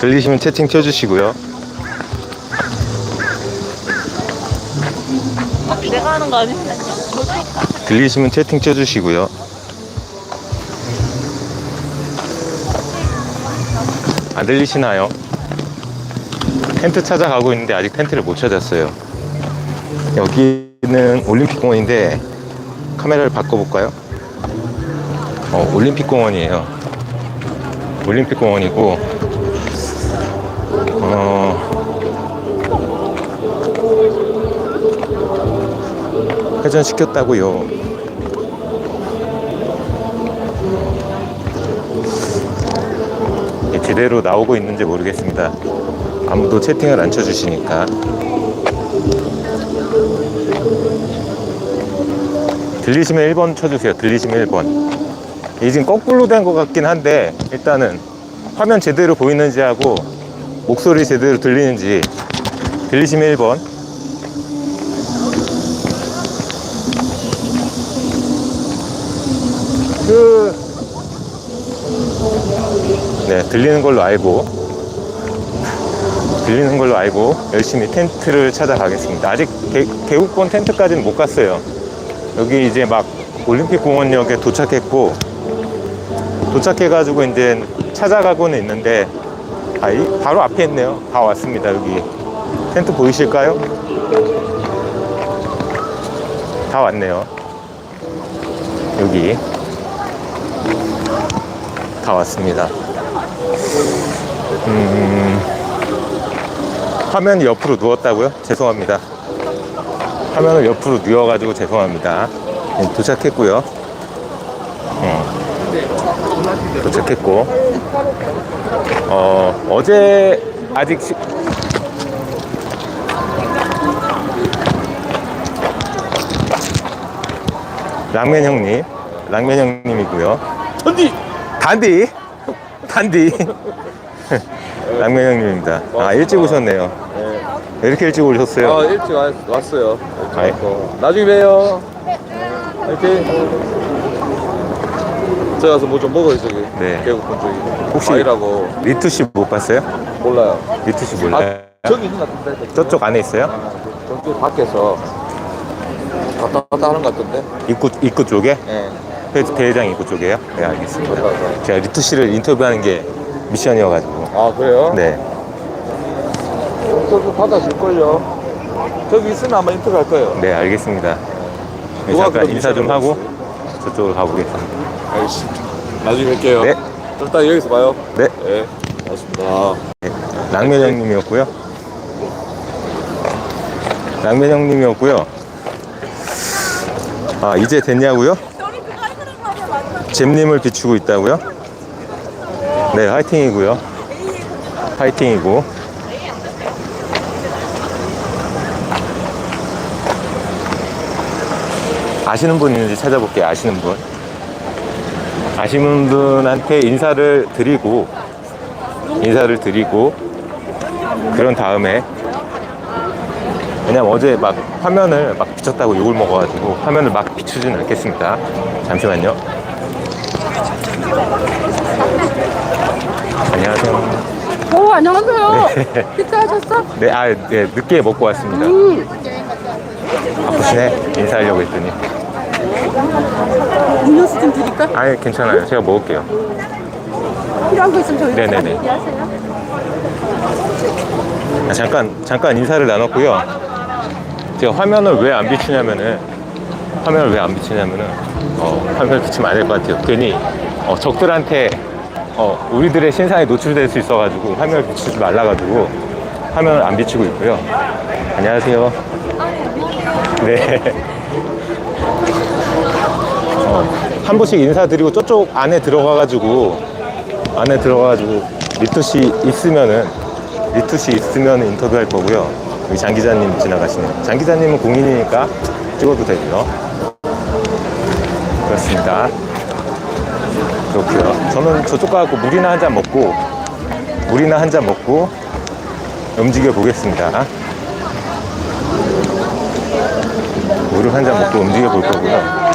들리시면 채팅 쳐주시고요. 내가 하는 거 아닌데. 들리시면 채팅 쳐주시고요. 안 들리시나요? 텐트 찾아가고 있는데 아직 텐트를 못 찾았어요. 여기는 올림픽공원인데 카메라를 바꿔볼까요? 어, 올림픽공원이에요. 올림픽공원이고 어, 회전시켰다고요. 제대로 나오고 있는지 모르겠습니다. 아무도 채팅을 안 쳐주시니까. 들리시면 1번 쳐주세요. 들리시면 1번. 이게 지금 거꾸로 된 것 같긴 한데, 일단은 화면 제대로 보이는지 하고, 목소리 제대로 들리는지, 들리시면 1번. 그, 네, 들리는 걸로 알고, 들리는 걸로 알고, 열심히 텐트를 찾아가겠습니다. 아직 개, 개국본 텐트까지는 못 갔어요. 여기 이제 막 올림픽 공원역에 도착했고, 도착해가지고 이제 찾아가고는 있는데, 아, 이 바로 앞에 있네요. 다 왔습니다, 여기. 텐트 보이실까요? 다 왔네요. 여기. 다 왔습니다. 음, 화면이 옆으로 누웠다고요? 죄송합니다. 화면을 옆으로 누워가지고 죄송합니다. 네, 도착했고요. 음, 도착했고, 어, 어제 아직 시- 랑면 형님, 랑면 형님이고요. 언니 단디! 단디. 랑면 형님입니다. 아 일찍 오셨네요. 왜 이렇게 일찍 오셨어요? 아 일찍 왔, 아이. 왔고. 나중에 봬요. 화이팅 제가 가서 뭐 좀 먹어요 저기 네. 개국분 저기 혹시- 과일하고 리투 씨 못 봤어요? 몰라요 리투 씨 몰라요? 아, 저기 있는 것 같은데 저쪽 안에 있어요? 아, 저쪽 밖에서 왔다 갔다 하는 것 같던데 입구, 입구 쪽에? 예 회, 대회장 입구 쪽에요? 네 알겠습니다 저기 가서. 제가 리투 씨를 인터뷰하는 게 미션이어가지고 아 그래요? 네 저기 받아줄걸요 저기 있으면 아마 인터 갈 거예요 네, 알겠습니다 네, 누가 잠깐 그런 인사 좀 미션을 하고 저쪽으로 가보겠습니다 알겠습니다 나중에 뵐게요 네. 일단 여기서 봐요 네 네 고맙습니다 네, 랑면 형님이었고요. 랑면 형님이었고요. 아 이제 됐냐고요? 잼님을 비추고 있다고요? 네 화이팅이고요. 화이팅이고. 아시는 분 있는지 찾아볼게요. 아시는 분. 아시는 분한테 인사를 드리고 인사를 드리고 그런 다음에. 왜냐면 어제 막 화면을 막 비쳤다고 욕을 먹어가지고 화면을 막 비추진 않겠습니다. 잠시만요. 안녕하세요. 오 안녕하세요. 식사하셨어? 네, 아, 네 늦게 먹고 왔습니다. 바쁘시네. 인사하려고 했더니 음료수 좀 드릴까? 아니 괜찮아요 제가 먹을게요 필요한 거 있으면 저희 네네네. 얘기하세요. 아, 잠깐 잠깐 인사를 나눴고요. 제가 화면을 왜 안 비추냐면은 화면을 왜 안 비추냐면은 어, 화면을 비추면 안 될 것 같아요. 괜히 어, 적들한테 어, 우리들의 신상에 노출될 수 있어가지고 화면을 비추지 말라가지고 화면을 안 비추고 있고요. 안녕하세요. 네. 어, 한 분씩 인사드리고 저쪽 안에 들어가가지고 안에 들어가가지고 리투씨 있으면은 리투씨 있으면 인터뷰할 거고요. 여기 장 기자님 지나가시네요. 장 기자님은 공인이니까 찍어도 되고요. 그렇습니다. 그렇고요. 저는 저쪽 가고 물이나 한 잔 먹고 물이나 한 잔 먹고 움직여 보겠습니다. 물을 한 잔 먹고 움직여 볼 거고요.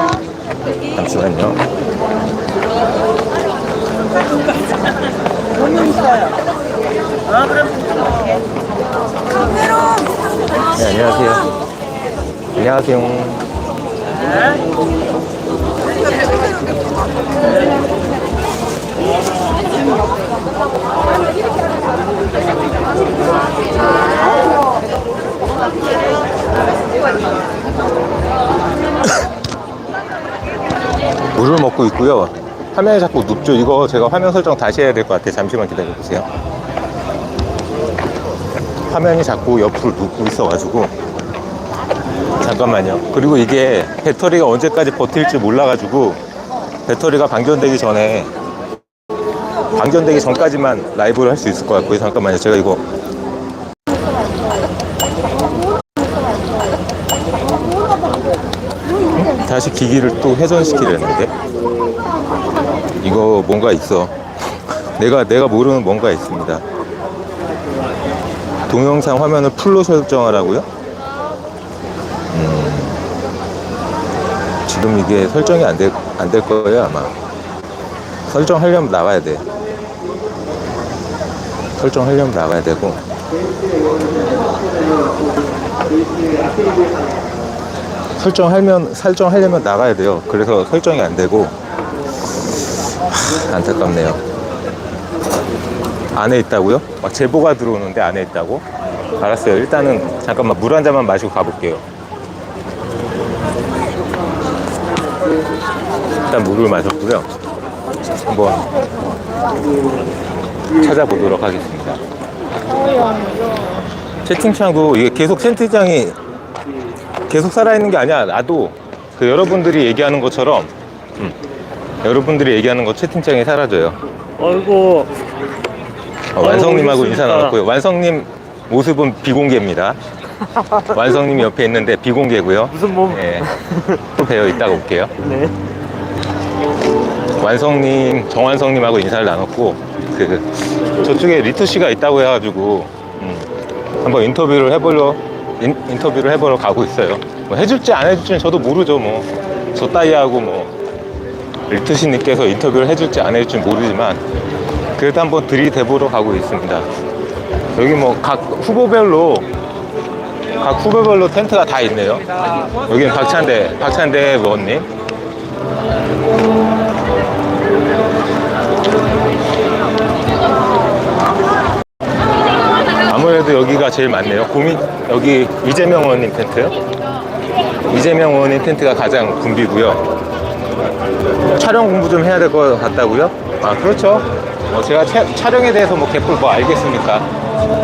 잠시만요. 아, 돈이 있어요. 네, 안녕하세요. 안녕하세요. 네. 먹고 있고요. 화면이 자꾸 눕죠. 이거 제가 화면 설정 다시 해야 될 것 같아요. 잠시만 기다려 보세요. 화면이 자꾸 옆으로 눕고 있어가지고 잠깐만요. 그리고 이게 배터리가 언제까지 버틸지 몰라가지고 배터리가 방전되기 전에 방전되기 전까지만 라이브를 할 수 있을 것 같고요. 잠깐만요. 제가 이거 다시 기기를 또 회전시키려는데 이거 뭔가 있어. 내가 내가 모르는 뭔가 있습니다. 동영상 화면을 풀로 설정하라고요? 음, 지금 이게 설정이 안 될 안 될 거예요 아마. 설정하려면 나와야 돼. 설정하려면 나가야 되고. 설정하면 설정하려면 나가야 돼요. 그래서 설정이 안 되고 하, 안타깝네요. 안에 있다고요? 막 제보가 들어오는데 안에 있다고? 알았어요. 일단은 잠깐만 물 한 잔만 마시고 가볼게요. 일단 물을 마셨고요. 한번 찾아보도록 하겠습니다. 채팅창도 이게 계속 채팅창이 계속 살아있는 게 아니야. 나도 그 여러분들이 얘기하는 것처럼 음, 여러분들이 얘기하는 거 채팅창에 사라져요. 아이고 어, 완성님하고 인사? 나눴고요. 완성님 모습은 비공개입니다. 완성님 옆에 있는데 비공개고요. 무슨 몸? 예. 또 뵈어 이따가 올게요. 네. 완성님, 정완성님하고 인사를 나눴고 그 저쪽에 리투 씨가 있다고 해가지고 음, 한번 인터뷰를 해보려 인, 인터뷰를 해보러 가고 있어요. 뭐 해줄지 안 해줄지는 저도 모르죠. 뭐 저 따위하고 뭐 리투 씨님께서 인터뷰를 해줄지 안 해줄지 모르지만 그래도 한번 들이대보러 가고 있습니다. 여기 뭐 각 후보별로 각 후보별로 텐트가 다 있네요. 여기는 박찬대 박찬대 의원님. 아무래도 여기가 제일 많네요. 고민 여기 이재명 의원님 텐트요. 이재명 의원님 텐트가 가장 붐비고요. 촬영 공부 좀 해야 될 것 같다고요? 아 그렇죠. 뭐 제가 차- 촬영에 대해서 뭐 개뿔 뭐 알겠습니까?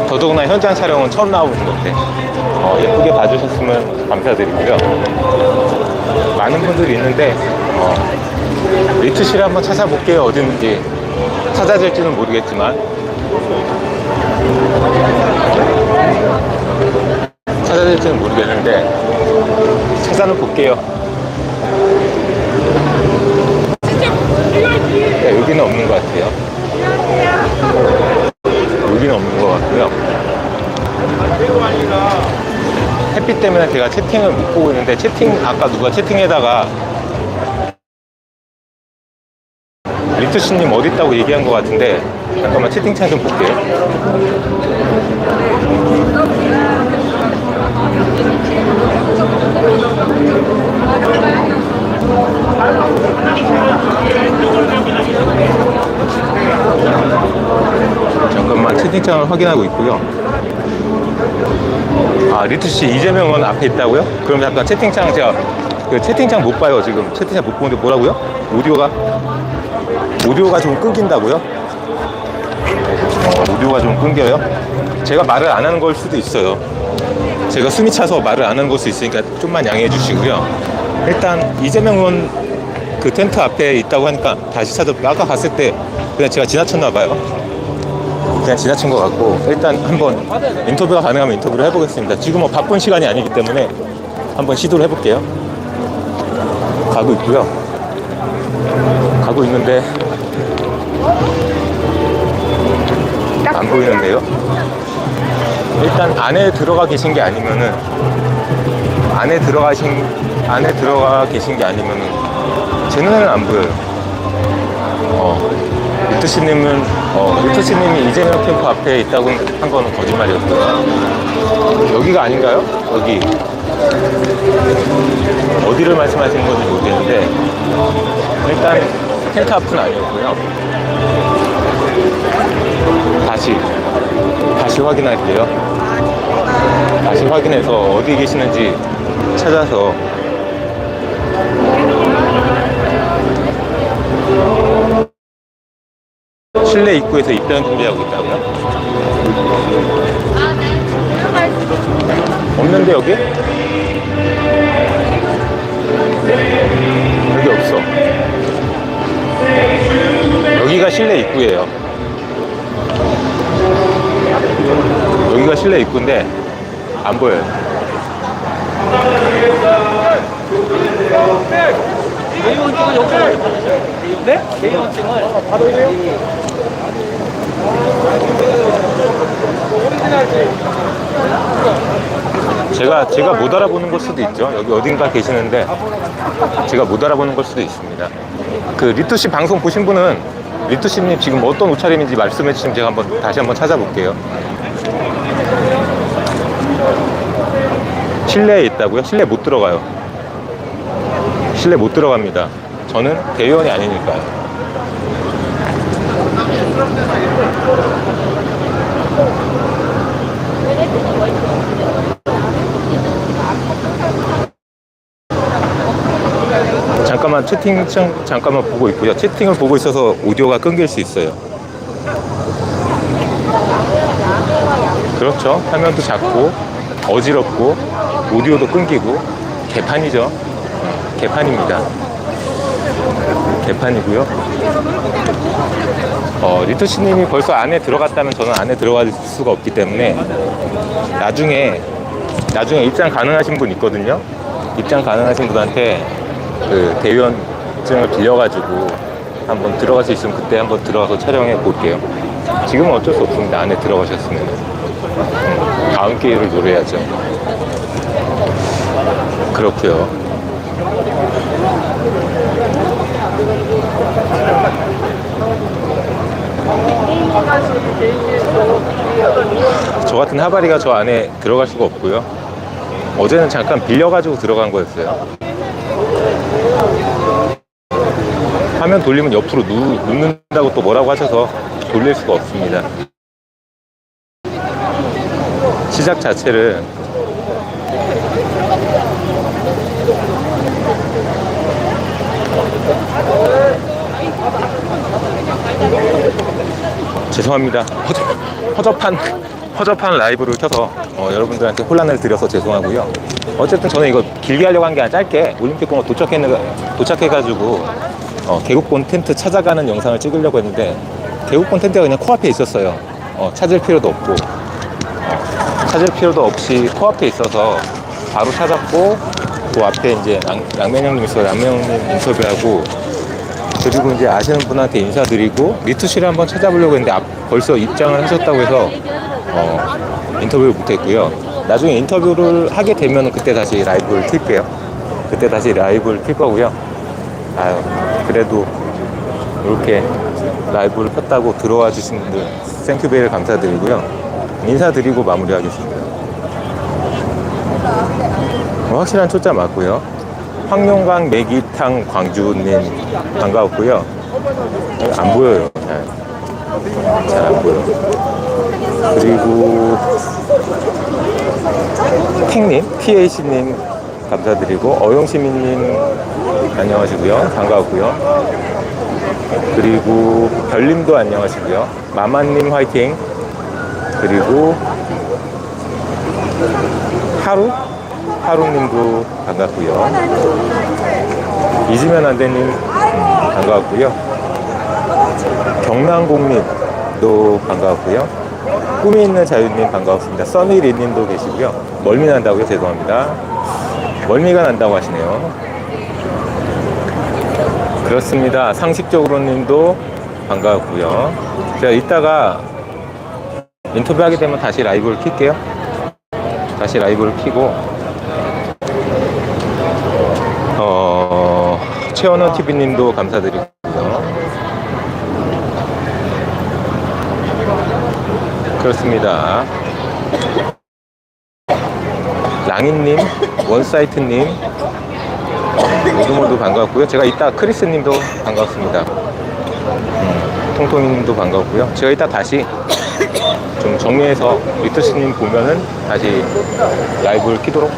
더더구나 현장 촬영은 처음 나오는 건데 어, 예쁘게 봐주셨으면 감사드리고요. 많은 분들이 있는데 어, 리트실 한번 찾아볼게요. 어딘지 찾아질지는 모르겠지만 찾아질지는 모르겠는데 찾아는 볼게요. 네, 여기는 없는 것 같아요. 여기는 없는 것 같고요. 햇빛 때문에 제가 채팅을 못 보고 있는데 채팅 아까 누가 채팅에다가 리트씨님 어디 있다고 얘기한 것 같은데 잠깐만 채팅창 좀 볼게요. 잠깐만 채팅창을 확인하고 있고요. 아 리트씨 이재명 의원 앞에 있다고요? 그럼 잠깐 채팅창 제가 그 채팅창 못 봐요 지금 채팅창 못 보는데 뭐라고요? 오디오가 오디오가 좀 끊긴다고요? 어, 오디오가 좀 끊겨요? 제가 말을 안 하는 걸 수도 있어요. 제가 숨이 차서 말을 안 하는 걸 수 있으니까 좀만 양해해 주시고요. 일단 이재명 의원 그 텐트 앞에 있다고 하니까 다시 찾아볼게요. 아까 갔을 때 그냥 제가 지나쳤나 봐요. 그냥 지나친 것 같고 일단 한번 인터뷰가 가능하면 인터뷰를 해보겠습니다. 지금 뭐 바쁜 시간이 아니기 때문에 한번 시도를 해볼게요. 가고 있고요. 가고 있는데 안 보이는데요. 일단 안에 들어가 계신 게 아니면은 안에 들어가신 안에 들어가 계신 게 아니면은 제 눈에는 안 보여요. 어, 유트씨님은 어, 유트씨님이 이재명 캠프 앞에 있다고 한 거는 거짓말이었고요. 여기가 아닌가요? 여기 어디를 말씀하시는 건지 모르겠는데 일단 텐트 앞은 아니었고요. 다시 다시 확인할게요. 다시 확인해서 어디 계시는지 찾아서 실내 입구에서 입장 준비하고 있다고요? 없는데 여기? 여기 없어. 여기가 실내 입구예요. 여기가 실내 입구인데 안 보여요. 제가 제가 못 알아보는 걸 수도 있죠. 여기 어딘가 계시는데 제가 못 알아보는 걸 수도 있습니다. 그 리투 씨 방송 보신 분은 리투 씨님 지금 어떤 옷차림인지 말씀해 주시면 제가 한번 다시 한번 찾아볼게요. 실내에 있다고요? 실내 못 들어가요. 실내 못 들어갑니다. 저는 대의원이 아니니까요. 잠깐만 채팅창 잠깐만 보고 있고요. 채팅을 보고 있어서 오디오가 끊길 수 있어요. 그렇죠. 화면도 작고 어지럽고 오디오도 끊기고 개판이죠. 개판입니다. 개판이고요. 어, 리토씨님이 벌써 안에 들어갔다면 저는 안에 들어갈 수가 없기 때문에 나중에 나중에 입장 가능하신 분 있거든요. 입장 가능하신 분한테 그 대위원증을 빌려가지고 한번 들어갈 수 있으면 그때 한번 들어가서 촬영해 볼게요. 지금은 어쩔 수 없습니다. 안에 들어가셨으면 음, 다음 기회를 노려야죠. 그렇고요. 저 같은 하바리가 저 안에 들어갈 수가 없고요. 어제는 잠깐 빌려가지고 들어간 거였어요. 화면 돌리면 옆으로 누, 눕는다고 또 뭐라고 하셔서 돌릴 수가 없습니다. 시작 자체를 죄송합니다. 허접, 허접 한 허접한 라이브를 켜서 어, 여러분들한테 혼란을 드려서 죄송하고요. 어쨌든 저는 이거 길게 하려고 한 게 아니라 짧게 올림픽공원 도착했는 도착해가지고 어, 개국본 텐트 찾아가는 영상을 찍으려고 했는데 개국본 텐트가 그냥 코앞에 있었어요. 어, 찾을 필요도 없고 어, 찾을 필요도 없이 코앞에 있어서 바로 찾았고 그 앞에 이제 양, 양면형님 있어요. 양면형님 인터뷰하고 그리고 이제 아시는 분한테 인사드리고 리투 씨를 한번 찾아보려고 했는데 앞- 벌써 입장을 하셨다고 해서 어, 인터뷰를 못했고요. 나중에 인터뷰를 하게 되면 그때 다시 라이브를 킬게요. 그때 다시 라이브를 킬 거고요. 아유, 그래도 이렇게 라이브를 켰다고 들어와 주신 분들 생큐베이를 감사드리고요. 인사드리고 마무리하겠습니다. 뭐 확실한 초짜 맞고요. 황룡강 매기탕 광주님 반가웠고요. 안 보여요. 잘 안 보여. 그리고 탱님, PAC님 감사드리고 어용시민님 안녕하시고요. 반가웠고요. 그리고 별님도 안녕하시고요. 마마님 화이팅. 그리고 하루? 하루님도 반갑고요. 잊으면 안 되님 음, 반가웠고요. 경남공립도 반가웠고요. 꿈이 있는 자유님 반가웠습니다. 써니리님도 계시고요. 멀미 난다고요? 죄송합니다. 멀미가 난다고 하시네요. 그렇습니다. 상식적으로님도 반가웠고요. 제가 이따가 인터뷰하게 되면 다시 라이브를 킬게요. 다시 라이브를 키고 최원원 TV님도 감사드리고요. 그렇습니다. 랑이님, 원사이트님 모두 모두 반갑고요. 제가 이따 크리스님도 반갑습니다. 음, 통통이님도 반갑고요. 제가 이따 다시 좀 정리해서 리트스님 보면은 다시 라이브를 키도록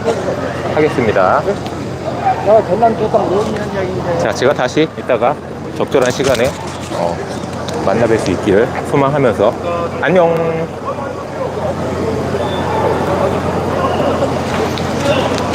하겠습니다. 자, 제가 다시 이따가 적절한 시간에 어, 만나뵐 수 있기를 소망하면서 안녕.